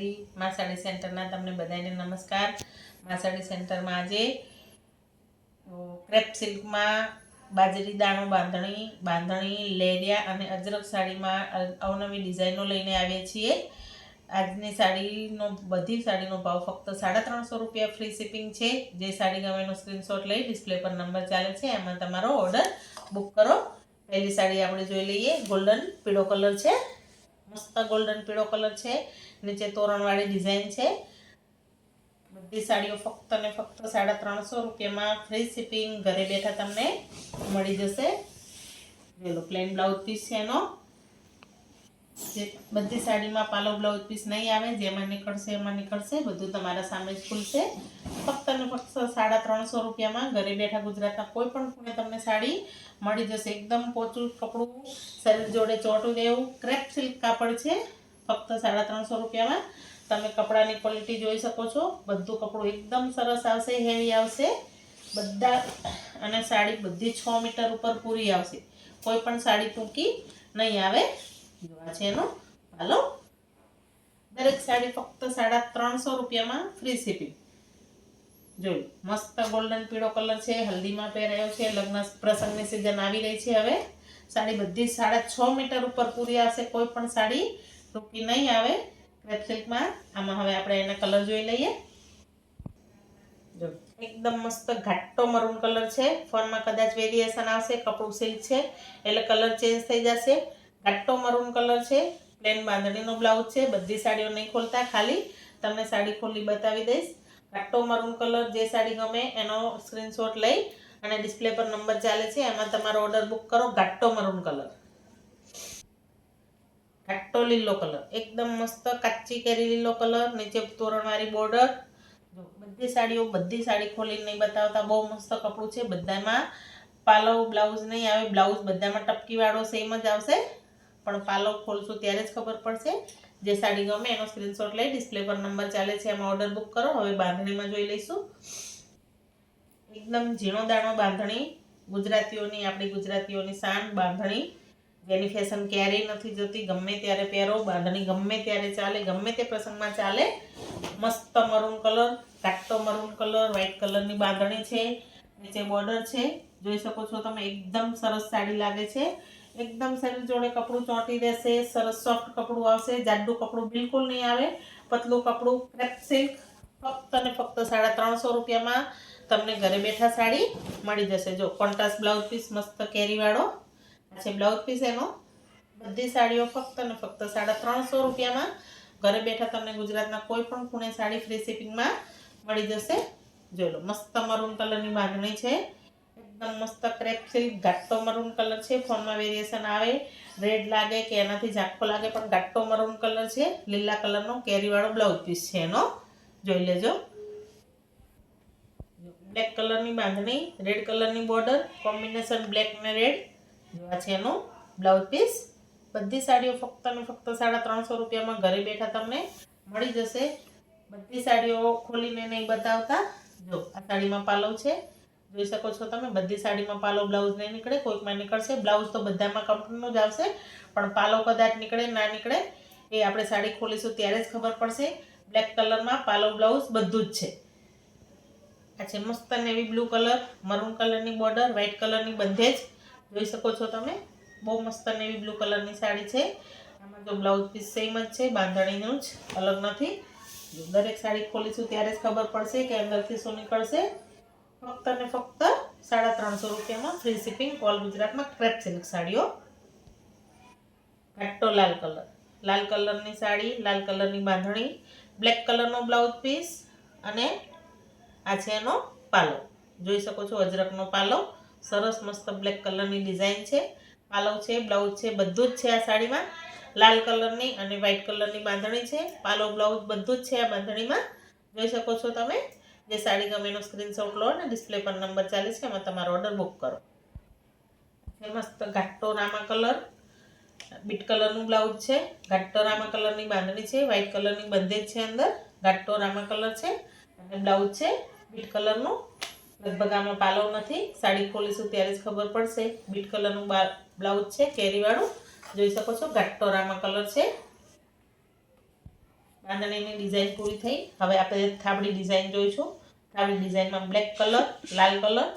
માતાજી મા સાડી સેન્ટરના તમને બધાને નમસ્કાર. મા સાડી સેન્ટરમાં આજે ક્રેપ સિલ્કમાં બાજરી, દાણો, બાંધણી બાંધણી, લેરિયા અને અજરક સાડીમાં અવનવી ડિઝાઇનો લઈને આવીએ છીએ. આજની સાડીનો, બધી સાડીનો ભાવ ફક્ત સાડા ત્રણસો રૂપિયા ફ્રી શિપિંગ છે. જે સાડી ગમેનો સ્ક્રીનશોટ લઈ ડિસ્પ્લે પર નંબર ચાલે છે, એમાં તમારો ઓર્ડર બુક કરો. પહેલી સાડી આપણે જોઈ લઈએ, ગોલ્ડન પીળો કલર છે. મસ્ત ગોલ્ડન પીળો કલર છે. નીચે તોરણવાળી ડિઝાઇન છે, બધી સાડીઓ ફક્ત ને ફક્ત સાડા ત્રણસો રૂપિયામાં ફ્રી શિપિંગ ઘરે બેઠા તમને મળી જશે. પેલો પ્લેન બ્લાઉઝ પીસ છે એનો. જે બધી સાડીમાં પાલો બ્લાઉઝ પીસ નહીં આવે, જેમાં નીકળશે એમાં નીકળશે, બધું તમારા સામે જ ખુલશે. ફક્ત ને ફક્ત સાડા ત્રણસો રૂપિયામાં ઘરે બેઠા ગુજરાતના કોઈ પણ ખૂણે તમને સાડી મળી જશે. એકદમ પોચું કપડું, શરીર જોડે ચોટું દેવું. ક્રેપ સિલ્ક કાપડ છે. ફક્ત સાડા ત્રણસો રૂપિયામાં. તમે કપડાની ક્વોલિટી જોઈ શકો છો. બધું કપડું એકદમ સરસ આવશે, હેવી આવશે. બધા અને સાડી બધી છ મીટર ઉપર પૂરી આવશે. કોઈ પણ સાડી ટૂંકી નહીં આવે. જોવા છે એનો. હાલો. દરેક સાડી ફક્ત સાડા ત્રણસો રૂપિયામાં ફ્રી શિપિંગ જોયું. મસ્ત ગોલ્ડન પીળો કલર છે, હલ્દીમાં પહેરાયો છે, લગ્ન પ્રસંગની સિઝન આવી રહી છે હવે. સાડી બધી સાડા છ મીટર ઉપર પૂરી આવશે. કોઈ પણ સાડી ટૂંકી નહીં આવે. ક્રેપ સિલ્કમાં આમાં હવે આપણે એના કલર જોઈ લઈએ. જો, એકદમ મસ્ત ઘાટો મરૂન કલર છે. ફોનમાં કદાચ વેરિએશન આવશે, કપડું સિલ્ક છે, એટલે કલર ચેન્જ થઈ જશે. ઘાટો મરૂન કલર છે પ્લેન બાંધણીનો બ્લાઉઝ છે, બધી સાડીઓ નહીં ખોલતા, ખાલી તમને સાડી ખોલી બતાવી દઈશ. ઘાટો મરૂન કલર જે સાડી ગમે એનો સ્ક્રીનશોટ લઈ અને ડિસ્પ્લે પર નંબર ચાલે છે, એમાં તમારો ઓર્ડર બુક કરો, ઘાટો મરૂન કલર ઘાટો લીલો કલર. એકદમ મસ્ત કાચી કેરી લીલો કલર, નીચે તોરણવાળી બોર્ડર. બધી સાડીઓ બધી સાડી ખોલીને નહીં બતાવતા, બહુ મસ્ત કપડું છે. બધામાં પાલવ, બ્લાઉઝ નહીં આવે. બ્લાઉઝ બધામાં ટપકીવાળો સેમ જ આવશે. પણ પાલવ ખોલશું ત્યારે જ ખબર પડશે. જે સાડી ગમે એનો સ્ક્રીનશોટ લઈ ડિસ્પ્લે પર નંબર ચાલે છે, એમાં ઓર્ડર બુક કરો. હવે બાંધણીમાં જોઈ લઈશું. એકદમ ઝીણો દાણો બાંધણી. ગુજરાતીઓની, આપણી ગુજરાતીઓની શાન બાંધણી. જેની ફેશન ક્યારેય નથી જતી. ગમે ત્યારે પહેરો, બાંધણી ગમે ત્યારે ચાલે, ગમે તે પ્રસંગમાં ચાલે. મસ્ત મરૂન કલર કાટતો મરૂન કલર વ્હાઇટ કલરની બાંધણી છે. નીચે બોર્ડર છે. જોઈ શકો છો તમે, એકદમ સરસ સાડી લાગે છે. એકદમ શરીર જોડે કપડું ચોંટી રહેશે સરસ સોફ્ટ કપડું આવશે. જાડું કપડું બિલકુલ નહીં આવે. પતલું કપડું ક્રેપ સિલ્ક ફક્ત ને ફક્ત સાડા ત્રણસો રૂપિયામાં તમને ઘરે બેઠા સાડી મળી જશે. જો કોન્ટ્રાસ્ટ બ્લાઉઝ પીસ મસ્ત કેરીવાળો છે બ્લાઉઝ પીસ એનો બધી સાડીઓ ફક્ત ને ફક્ત સાડા ત્રણસો રૂપિયામાં ઘરે બેઠા તમને ગુજરાતના કોઈ પણ ખૂણે સાડી ફ્રી શિપિંગમાં મળી જશે. જોઈ લો, મસ્ત મરૂન કલરની બાંધણી છે. એકદમ મસ્ત ક્રેપ સિલ્ક ઘાટો મરૂન કલર છે. ફોનમાં વેરિએશન આવે. રેડ લાગે કે એનાથી ઝાંખો લાગે, પણ ઘાટો મરૂન કલર છે. લીલા કલરનો કેરીવાળો બ્લાઉઝ પીસ છે એનો. જોઈ લેજો. બ્લેક કલરની બાંધણી રેડ કલરની બોર્ડર કોમ્બિનેશન બ્લેક ને રેડ જોવા છે એનું બ્લાઉઝ પીસ બધી સાડીઓ ફક્ત અને ફક્ત સાડા ત્રણસો રૂપિયામાં ઘરે બેઠા તમને મળી જશે. બધી સાડીઓ ખોલીને નહીં બતાવતા. જો, આ સાડીમાં પાલવ છે. જોઈ શકો છો તમે, બધી સાડીમાં પાલો બ્લાઉઝ નહીં નીકળે, કોઈકમાં નીકળશે. બ્લાઉઝ તો બધામાં કંપનીનો જ આવશે, પણ પાલો કદાચ નીકળે, ના નીકળે, એ આપણે સાડી ખોલીશું ત્યારે જ ખબર પડશે. બ્લેક કલરમાં પાલો બ્લાઉઝ બધું જ છે. આ છે મસ્ત નેવી બ્લુ કલર મરૂન કલરની બોર્ડર વ્હાઇટ કલરની બધે જ. જોઈ શકો છો તમે. બહુ મસ્ત નેવી બ્લુ કલરની સાડી છે. આમાં જો બ્લાઉઝ પીસ સેમ જ છે, બાંધણીનું જ, અલગ નથી. દરેક સાડી ખોલીશું ત્યારે જ ખબર પડશે કે અંદરથી શું નીકળશે. ફક્ત ને ફક્ત સાડા ત્રણસો રૂપિયામાં ફ્રી શિપિંગ ઓલ ગુજરાતમાં ક્રેપ સિલ્ક સાડીઓ ઘાટો લાલ કલર. લાલ કલરની સાડી, લાલ કલરની બાંધણી બ્લેક કલરનો બ્લાઉઝ પીસ અને આ છે એનો પાલો. જોઈ શકો છો અજરકનો પાલો. સરસ મસ્ત બ્લેક કલરની ડિઝાઇન છે. પાલવ છે બ્લાઉઝ છે, બધું જ છે આ સાડીમાં. લાલ કલરની અને વ્હાઇટ કલરની બાંધણી છે. પાલો બ્લાઉઝ બધું જ છે આ બાંધણીમાં. જોઈ શકો છો તમે. જે સાડી ગમે એનો સ્ક્રીનશોટ લો અને ડિસ્પ્લે પર નંબર ચાલે છે, એમાં તમારો ઓર્ડર બુક કરો. મસ્ત ઘાટો રામા કલર બીટ કલરનું બ્લાઉઝ છે. ઘાટો રામા કલરની બાંધણી છે. વ્હાઇટ કલરની બંધેજ છે અંદર. ઘાટો રામા કલર છે. અને બ્લાઉઝ છે. બીટ કલરનું લગભગ આમાં પાલવ નથી. સાડી ખોલીશું ત્યારે જ ખબર પડશે. બીટ કલરનું બ્લાઉઝ છે, કેરીવાળું. જોઈ શકો છો ઘાટોરામાં કલર છે. બાંધણીની ડિઝાઇન પૂરી થઈ. હવે આપણે થાબડી ડિઝાઇન જોઈશું. થાબડી ડિઝાઇનમાં બ્લેક કલર, લાલ કલર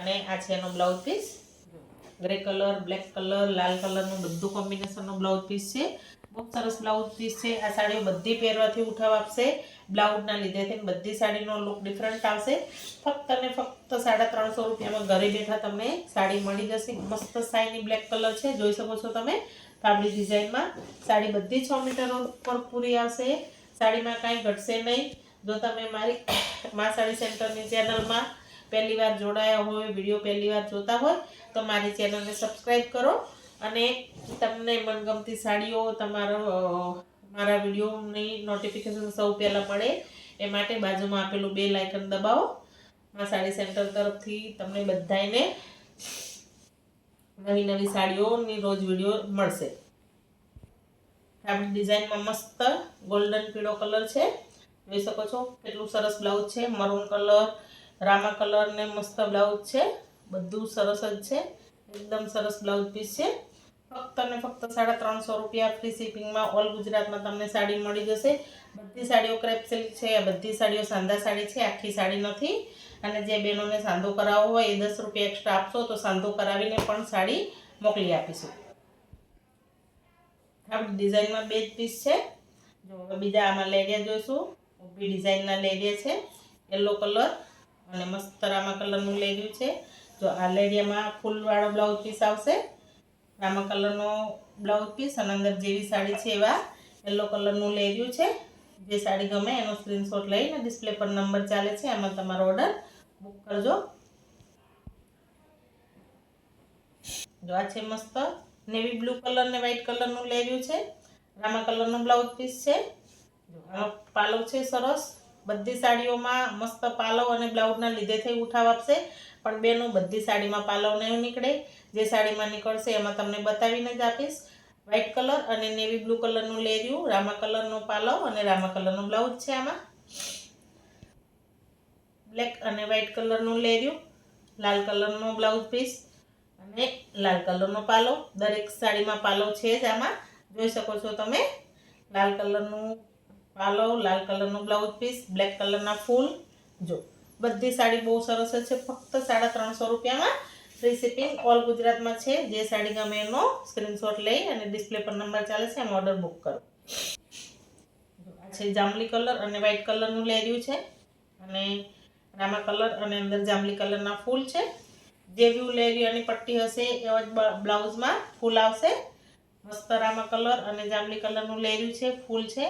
અને આ છે એનો blouse piece. Grey colour, black colour, લાલ કલરનું બધું કોમ્બિનેશનનું બ્લાઉઝ પીસ છે. બહુ સરસ બ્લાઉઝ પીસ છે. આ સાડીઓ બધી પહેરવાથી ઉઠાવ આપશે. બ્લાઉઝના લીધેથી બધી સાડીનો લુક ડિફરન્ટ આવશે. ફક્ત ને ફક્ત સાડા ત્રણસો રૂપિયામાં ઘરે બેઠા તમને સાડી મળી જશે. મસ્ત સાઈની બ્લેક કલર છે. જોઈ શકો છો તમે કાબડી ડિઝાઇનમાં. સાડી બધી છ મીટર ઉપર પૂરી આવશે. સાડીમાં કાંઈ ઘટશે નહીં. જો તમે મારી મા સાડી સેન્ટરની ચેનલમાં પહેલી વાર જોડાયા હોય, વીડિયો પહેલી વાર જોતા હોય, તો મારી ચેનલને સબસ્ક્રાઈબ કરો અને તમને મનગમતી સાડીઓ, તમારો મારા વિડીયોની નોટિફિકેશન સૌ પહેલાં મળે. એ માટે બાજુમાં આપેલું બે લાઇકન દબાવો. મા સાડી સેન્ટર તરફથી તમને બધાને નવી નવી સાડીઓની રોજ વીડિયો મળશે. આપણી ડિઝાઇનમાં મસ્ત ગોલ્ડન પીળો કલર છે. જોઈ શકો છો, કેટલું સરસ બ્લાઉઝ છે. મરૂન કલર રામા કલર ને મસ્ત બ્લાઉઝ છે. બધું સરસ જ છે. એકદમ સરસ બ્લાઉઝ પીસ છે. ફક્ત ને ફક્ત સાડા ત્રણસો રૂપિયા ફ્રી શિપિંગમાં ઓલ ગુજરાતમાં તમને સાડી મળી જશે. બધી સાડીઓ ક્રેપ સિલ્ક છે બધી સાડીઓ સાંધા સાડી છે, આખી સાડી નથી. અને જે બહેનોને સાંધો કરાવવો હોય એ દસ રૂપિયા એક્સ્ટ્રા આપશો તો સાંધો કરાવીને પણ સાડી મોકલી આપીશું. આપણી ડિઝાઇનમાં બે જ પીસ છે. જો બીજા આમાં લેરિયા જોઈશું. ઊભી ડિઝાઇનના લેરિયા છે. યલો કલર અને મસ્ત રામા કલરનું લેરિયું છે. જો આ લેડિયામાં ફૂલવાળો બ્લાઉઝ પીસ આવશે. રામા કલરનો બ્લાઉઝ પીસ અને અંદર જેવી સાડી છે એવા યલો કલરનું લેરિયું છે. જે સાડી ગમે એનો સ્ક્રીનશોટ લઈને ડિસ્પ્લે પર નંબર ચાલે છે એમાં તમારો ઓર્ડર બુક કરજો. જો આ છે મસ્ત નેવી બ્લુ કલર ને વ્હાઈટ કલરનું લેર્યું છે. રામા કલરનું બ્લાઉઝ પીસ છે. પાલો છે સરસ. બધી સાડીઓમાં મસ્ત પાલવ અને બ્લાઉઝના લીધે થઈ ઉઠાવ આપશે. પણ બેનું, બધી સાડીમાં પાલવ નહીં નીકળે. જે સાડીમાં નીકળશે એમાં તમને બતાવીને જ આપીશ. વ્હાઇટ કલર અને નેવી બ્લુ કલરનું લેર્યું રામા કલરનો પાલવ અને રામા કલરનો બ્લાઉઝ છે આમાં. બ્લેક અને વ્હાઇટ કલરનું લેર્યું લાલ કલરનો બ્લાઉઝ પીસ અને લાલ કલરનો પાલો દરેક સાડીમાં પાલો છે જ આમાં. જોઈ શકો છો તમે. લાલ કલરનું પાલો લાલ કલરનું બ્લાઉઝ પીસ બ્લેક કલરના ફૂલ. જો, બધી સાડી બહુ સરસ છે. ફક્ત સાડા ત્રણસો રૂપિયામાં ફ્રી શિપિંગ ઓલ ગુજરાતમાં છે. જે સાડી ગમે એનો સ્ક્રીનશોટ લઈ અને ડિસ્પ્લે પર નંબર ચાલે છે, એમ ઓર્ડર બુક કરો. આ છે જાંબલી કલર અને વ્હાઇટ કલરનું લેર્યું છે. અને રામા કલર અને અંદર જાંબલી કલરના ફૂલ છે. જેવી લેરિયાની પટ્ટી હશે, એવા જ બ્લાઉઝમાં ફૂલ આવશે. મસ્ત રામા કલર અને જાંબલી કલરનું લેર્યું છે, ફૂલ છે.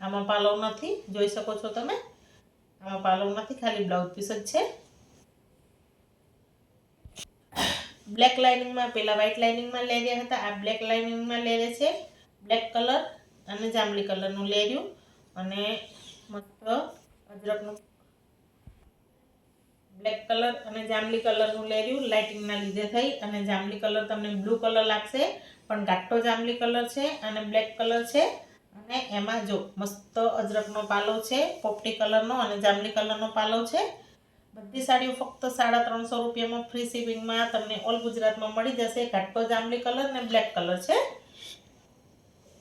આમાં પાલવ નથી, જોઈ શકો છો તમે. આમાં પાલવ નથી, ખાલી બ્લાઉઝ પીસ જ છે. બ્લેક લાઇનિંગમાં પેલા વ્હાઇટ લાઇનિંગમાં લેરિયા હતા. આ બ્લેક લાઇનિંગમાં લેરે છે. બ્લેક કલર અને જાંબલી કલરનું લેર્યું. અને મસ્ત અજરકનું બ્લેક કલર અને જાંબલી કલરનું લેર્યું. લાઇટિંગના લીધે થઈ. અને જાંબલી કલર તમને બ્લુ કલર લાગશે. પણ ઘાટો જાંબલી કલર છે અને બ્લેક કલર છે. અને એમાં જો મસ્ત અજરકનો પાલો છે, પોપટી કલરનો અને જાંબલી કલરનો પાલો છે. બધી સાડીઓ ફક્ત સાડા ત્રણસો રૂપિયામાં ફ્રી શિપિંગમાં તમને ઓલ ગુજરાતમાં મળી જશે. ઘાટો જાંબલી કલર અને બ્લેક કલર છે.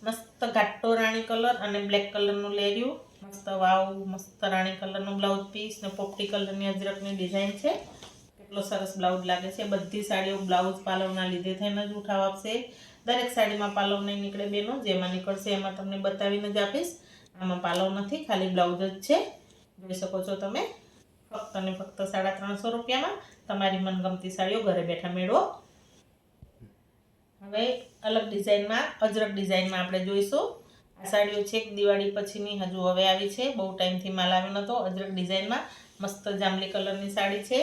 મસ્ત ઘાટો રાણી કલર અને બ્લેક કલરનું લેર્યું. મસ્ત વાવ, મસ્ત રાણી કલરનું બ્લાઉઝ પીસ ને પોપટી કલરની અજરકની ડિઝાઇન છે. કેટલો સરસ બ્લાઉઝ લાગે છે. બધી સાડીઓ બ્લાઉઝ પાલવના લીધે થઈને જ ઉઠાવ આપશે. દરેક સાડીમાં પાલવ નહીં નીકળે બેનો, જેમાં નીકળશે એમાં તમને બતાવીને જ આપીશ. આમાં પાલવ નથી, ખાલી બ્લાઉઝ જ છે. જોઈ શકો છો તમે. ફક્ત ને ફક્ત સાડા ત્રણસો રૂપિયામાં તમારી મનગમતી સાડીઓ ઘરે બેઠા મેળવો. હવે અલગ ડિઝાઇનમાં, અજરક ડિઝાઇનમાં આપણે જોઈશું. આ સાડીઓ છે દિવાળી પછીની, હજુ હવે આવી છે. બહુ ટાઈમથી માલ આવ્યો નહોતો અજરક ડિઝાઇનમાં મસ્ત જાંબલી કલરની સાડી છે.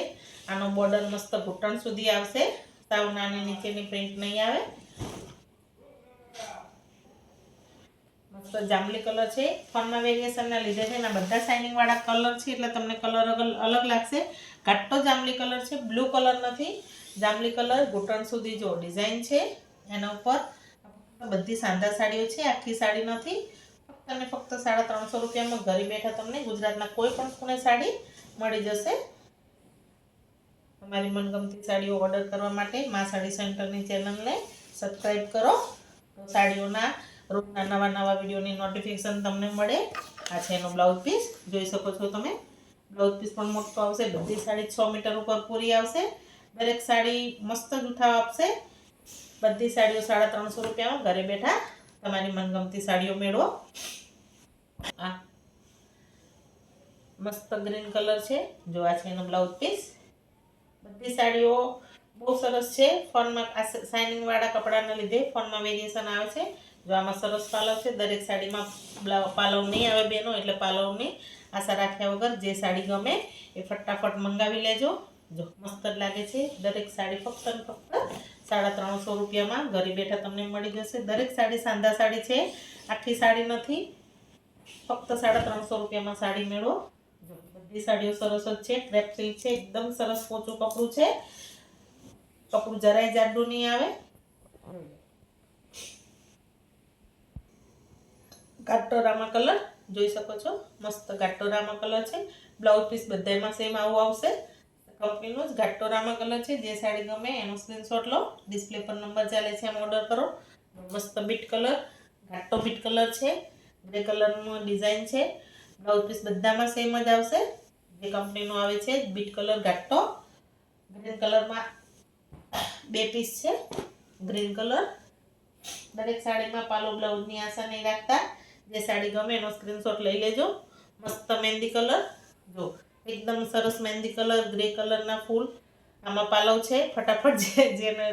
આનો બોર્ડર મસ્ત ઘૂંટણ સુધી આવશે. સાવ નાની નીચેની પ્રિન્ટ નહીં આવે. મસ્ત જાંબલી કલર છે. ફોનમાં વેરિએશનના લીધે છે એના બધા શાઇનિંગવાળા કલર છે એટલે તમને કલર અલગ લાગશે. ઘાટો જાંબલી કલર છે, બ્લુ કલર નથી. જાંબલી કલર ઘૂંટણ સુધી જો ડિઝાઇન છે, એના ઉપર બધી સાંધા સાડીઓ છે, આખી સાડી નથી. ફક્ત અને ફક્ત સાડા ત્રણસો રૂપિયામાં ઘરે બેઠા તમને ગુજરાતના કોઈ પણ ખૂણે સાડી મળી જશે. તમારી મનગમતી સાડીઓ ઓર્ડર કરવા માટે મા સાડી સેન્ટરની ચેનલને સબસ્ક્રાઈબ કરો. સાડીઓના રોજના નવા નવા વિડીયોની નોટિફિકેશન તમને મળે. આ છે એનો બ્લાઉઝ પીસ જોઈ શકો છો તમે. બ્લાઉઝ પીસ પણ મોટો આવશે. બધી સાડી છ મીટર ઉપર પૂરી આવશે. દરેક સાડી મસ્ત જૂઠાવ આપશે. બધી સાડીઓ સાડા ત્રણસો રૂપિયામાં ઘરે બેઠા તમારી મનગમતી સાડીઓ મેળવો. આ મસ્ત ગ્રીન કલર છે. જો આ છે એનો બ્લાઉઝ પીસ બધી સાડીઓ બહુ સરસ છે. ફોનમાં આ શાઇનિંગવાળા કપડાના લીધે ફોનમાં વેરિએશન આવે છે. જો આમાં સરસ પાલવ છે. દરેક સાડીમાં પાલવ નહીં આવે બેનો, એટલે પાલવની આશા રાખ્યા વગર જે સાડી ગમે એ ફટાફટ મંગાવી લેજો. જો મસ્ત જ લાગે છે. દરેક સાડી ફક્ત ને ફક્ત સાડા ત્રણસો રૂપિયામાં ઘરે બેઠા તમને મળી જશે. દરેક સાડી સાંધા સાડી છે. આખી સાડી નથી. ફક્ત સાડા ત્રણસો રૂપિયામાં સાડી મેળવો. બધી સાડીઓ સરસ જ છે. ક્રેપ સિલ્ક છે. એકદમ સરસ પોચું કપડું છે. કપડું જરાય જાડું નહીં આવે. ગાટોરામાં કલર જોઈ શકો છો. મસ્ત ગાટોરામાં કલર છે. બ્લાઉઝ પીસ બધામાં સેમ આવું આવશે. કંપનીનો જ ગાટોરામાં કલર છે. જે સાડી ગમે એનો સ્ક્રીનશોટ લો. ડિસ્પ્લે પર નંબર ચાલે છે એમ ઓર્ડર કરો. મસ્ત બીટ કલર ઘાટો બીટ કલર છે. ગ્રે કલરનું ડિઝાઇન છે. બ્લાઉઝ પીસ બધામાં સેમ જ આવશે. જે કંપનીનો આવે છે બીટ કલર ઘાટો ગ્રીન કલરમાં બે પીસ છે. ગ્રીન કલર દરેક સાડીમાં પાલો બ્લાઉઝની આશા નહીં રાખતા. જે સાડી ગમે એનો સ્ક્રીનશોટ લઈ લેજો. મસ્ત મહેંદી કલર જો, એકદમ સરસ મહેંદી કલર ગ્રે કલરના ફૂલ. આમાં પાલવ છે, ફટાફટ જે જેને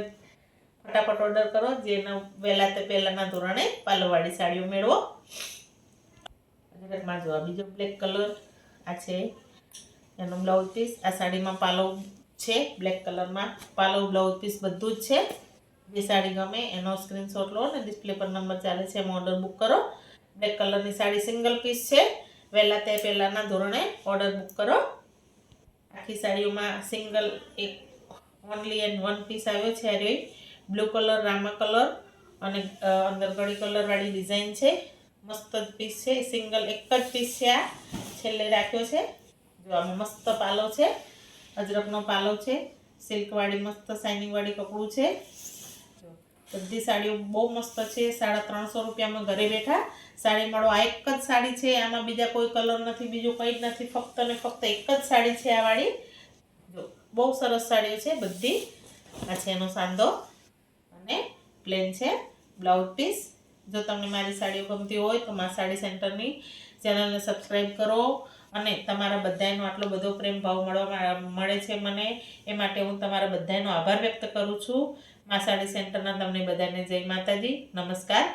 ફટાફટ ઓર્ડર કરો, જેને વહેલા તે પહેલાંના ધોરણે પાલવવાળી સાડીઓ મેળવો. હકીકતમાં જો આ બીજો બ્લેક કલર આ છે એનો બ્લાઉઝ પીસ આ સાડીમાં પાલવ છે બ્લેક કલરમાં પાલવ બ્લાઉઝ પીસ બધું જ છે. જે સાડી ગમે એનો સ્ક્રીનશોટ લો અને ડિસ્પ્લે પર નંબર ચાલે છે, એમાં ઓર્ડર બુક કરો. બ્લેક કલરની સાડી સિંગલ પીસ છે. વહેલા તે પહેલાંના ધોરણે ઓર્ડર બુક કરો. આખી સાડીઓમાં સિંગલ એક ઓનલી એન્ડ વન પીસ આવ્યો છે. આ બ્લુ કલર રામા કલર અને અંદર ગળી કલરવાળી ડિઝાઇન છે. મસ્ત જ પીસ છે. સિંગલ એક જ પીસ છે આ. છેલ્લે રાખ્યો છે. જો મસ્ત પાલો છે. અજરકનો પાલો છે. સિલ્કવાળી મસ્ત શાઇનિંગવાળી કપડું છે. બધી સાડીઓ બહુ મસ્ત છે. સાડા ત્રણસો રૂપિયામાં ઘરે બેઠા. સાડી મળો આ એક જ સાડી છે. આમાં બીજા કોઈ કલર નથી, બીજું કંઈ જ નથી. ફક્ત ને ફક્ત એક જ સાડી છે આ વાળી. બહુ સરસ સાડીઓ છે બધી. આ છે એનો સાંધો. અને પ્લેન છે બ્લાઉઝ પીસ. જો તમને મારી સાડીઓ ગમતી હોય તો મા સાડી સેન્ટરની ચેનલને સબસ્ક્રાઈબ કરો. અને તમારા બધાનો આટલો બધો પ્રેમ ભાવ મળવા મળે છે મને. એ માટે હું તમારા બધાનો આભાર વ્યક્ત કરું છું. મા સાડી સેન્ટરના તમને બધાને જય માતાજી. નમસ્કાર.